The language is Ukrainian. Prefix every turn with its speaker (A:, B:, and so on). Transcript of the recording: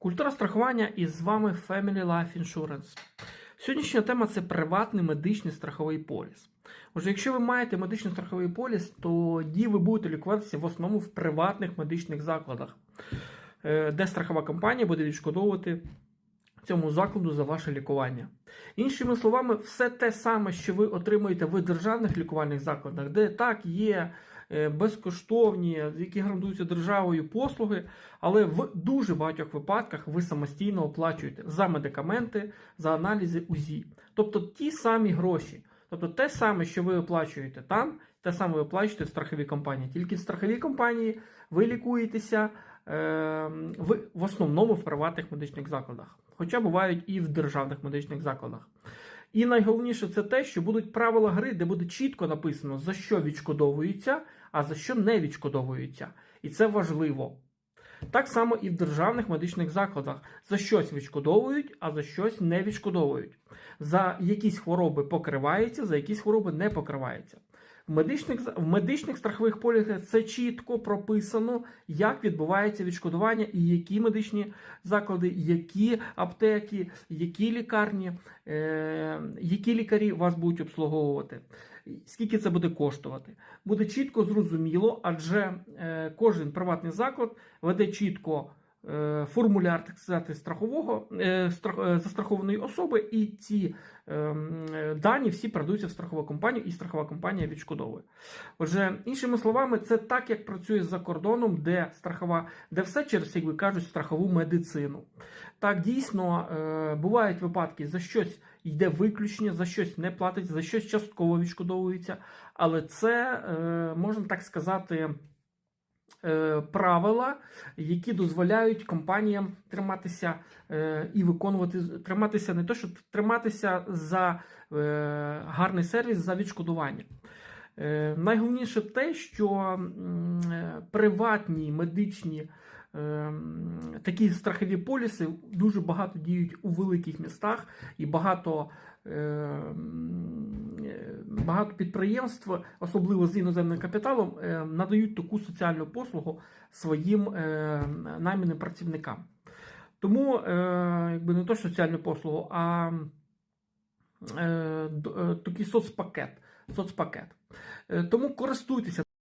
A: Культура страхування і з вами Family Life Insurance. Сьогоднішня тема це приватний медичний страховий поліс. Отже, якщо ви маєте медичний страховий поліс, тоді ви будете лікуватися в основному в приватних медичних закладах, е, де страхова компанія буде відшкодовувати цьому закладу за ваше лікування. Іншими словами, все те саме, що ви отримуєте в державних лікувальних закладах, де так є безкоштовні, які гарантуються державою послуги, але в дуже багатьох випадках ви самостійно оплачуєте за медикаменти, за аналізи УЗІ. Тобто ті самі гроші. Тобто те саме, що ви оплачуєте там, те саме ви оплачуєте в страховій компанії. Тільки в страховій компанії ви лікуєтеся е, в, в основному в приватних медичних закладах, хоча бувають і в державних медичних закладах. І найголовніше це те, що будуть правила гри, де буде чітко написано, за що відшкодовується, а за що не відшкодовується. І це важливо. Так само і в державних медичних закладах за щось відшкодовують, а за щось не відшкодовують. За якісь хвороби покривається, за якісь хвороби не покривається. В медичних, в медичних страхових полісах це чітко прописано, як відбувається відшкодування і які медичні заклади, які аптеки, які лікарні, е, які лікарі вас будуть обслуговувати. Скільки це буде коштувати? Буде чітко зрозуміло, адже е, кожен приватний заклад веде чітко формуляр так сказати, страхового е, е, застрахованої особи, і ці е, е, дані всі передаються в страхову компанію, і страхова компанія відшкодовує. Отже, іншими словами, це так, як працює за кордоном, де страхова, де все через, як ви кажуть, страхову медицину. Так, дійсно, е, бувають випадки, за щось йде виключення, за щось не платить, за щось частково відшкодовується, але це, е, можна так сказати, е, правила, які дозволяють компаніям триматися е, і виконувати, триматися не то, що триматися за е, гарний сервіс за відшкодування. Е, найголовніше те, що е, приватні медичні е, такі страхові поліси дуже багато діють у великих містах і багато. Багато підприємств, особливо з іноземним капіталом, е, надають таку соціальну послугу своїм е, найманим працівникам. Тому, е, якби не то соціальну послугу, а такий соцпакет. соцпакет. Тому користуйтеся